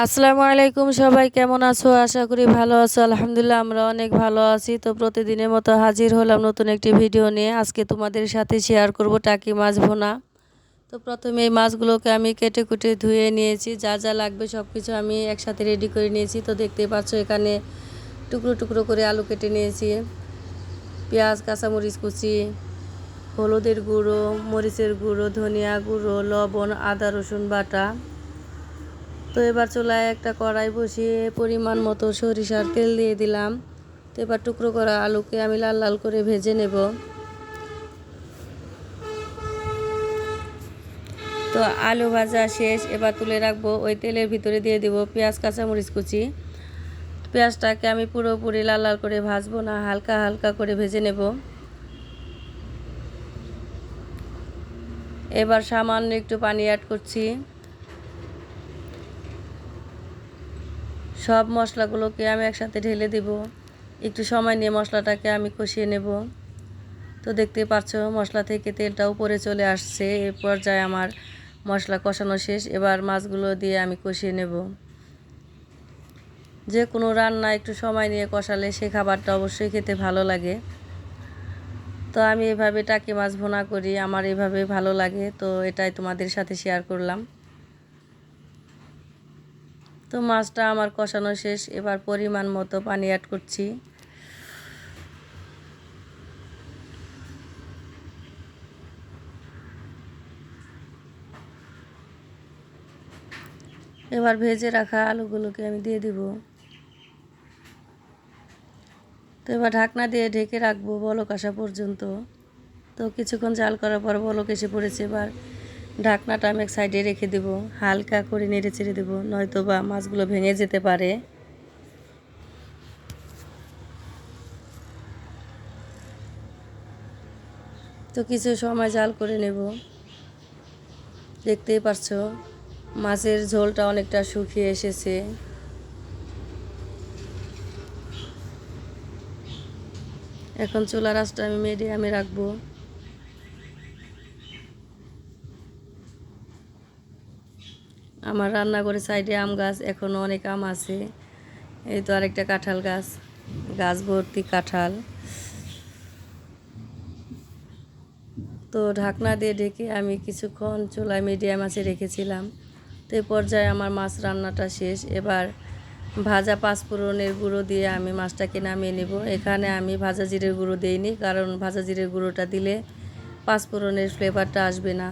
আসসালামু আলাইকুম সবাই, কেমন আছো? আশা করি ভালো আছো। আলহামদুলিল্লাহ, আমরা অনেক ভালো আছি। তো প্রতিদিনের মতো হাজির হলাম নতুন একটি ভিডিও নিয়ে। আজকে তোমাদের সাথে শেয়ার করব টাকি মাছ ভোনা। তো প্রথমে এই মাছগুলোকে আমি কেটে কুটে ধুয়ে নিয়েছি। যা যা লাগবে সব কিছু আমি একসাথে রেডি করে নিয়েছি। তো দেখতে পাচ্ছ এখানে টুকরো টুকরো করে আলু কেটে নিয়েছি। পেঁয়াজ, কাঁচামরিচ কুচি, হলুদের গুঁড়ো, মরিচের গুঁড়ো, ধনিয়া গুঁড়ো, লবণ, আদা, রসুন বাটা। তো এবার চুলায় একটা কড়াই বসিয়ে পরিমাণ মতো সরিষার তেল দিয়ে দিলাম। তো এবার টুকরো করা আলুকে আমি লাল লাল করে ভেজে নেব। তো আলু ভাজা শেষ, এবার তুলে রাখব ওই তেলের ভিতরে দিয়ে দেবো পেঁয়াজ, কাঁচামরিচ কুচি। পেঁয়াজটাকে আমি পুরোপুরি লাল লাল করে ভাজবো না, হালকা হালকা করে ভেজে নেব। এবার সামান্য একটু পানি অ্যাড করছি। সব মশলাগুলোকে আমি একসাথে ঢেলে দেব। একটু সময় নিয়ে মশলাটাকে আমি কষিয়ে নেব। তো দেখতে পাচ্ছ মশলা থেকে তেলটা উপরে চলে আসছে। এ পর্যায়ে আমার মশলা কষানো শেষ। এবার মাছগুলো দিয়ে আমি কষিয়ে নেব। যে কোনো রান্না একটু সময় নিয়ে কষালে সে খাবারটা অবশ্যই খেতে ভালো লাগে। তো আমি এভাবে টাকি মাছ ভোনা করি। আমার এভাবে ভালো লাগে। তো এটাই তোমাদের সাথে শেয়ার করলাম। তো মাছটা আমার কষানো শেষ, এবার পরিমাণ মতো পানি অ্যাড করছি। এবার ভেজে রাখা আলুগুলোকে আমি দিয়ে দিব। তো এবার ঢাকনা দিয়ে ঢেকে রাখব বলক আসা পর্যন্ত। তো কিছুক্ষণ জাল করার পর বলক এসে পড়েছে, এবার ঢাকনাটা আমি এক সাইডে রেখে দেব, হালকা করে নেড়ে চেড়ে দেবো নয়তো বা মাছগুলো ভেঙে যেতে পারে। তো কিছু সময় জাল করে নেব। দেখতেই পারছ, মাছের ঝোলটা অনেকটা শুকিয়ে এসেছে। এখন চুলা রাসটা আমি মিডিয়ামে রাখব। আমার রান্নাঘরে সাইডে আম গাছ এখনও অনেক আম আছে। এই তো আরেকটা কাঁঠাল গাছ গাছ ভর্তি কাঁঠাল। তো ঢাকনা দিয়ে ঢেকে আমি কিছুক্ষণ চুলায় মিডিয়াম আছে রেখেছিলাম। তো এই পর্যায়ে আমার মাছ রান্নাটা শেষ। এবার ভাজা পাঁচফোড়নের গুঁড়ো দিয়ে আমি মাছটাকে নামিয়ে নেব। এখানে আমি ভাজা জিরের গুঁড়ো দিইনি, কারণ ভাজা জিরের গুঁড়োটা দিলে পাঁচফোড়নের ফ্লেভারটা আসবে না।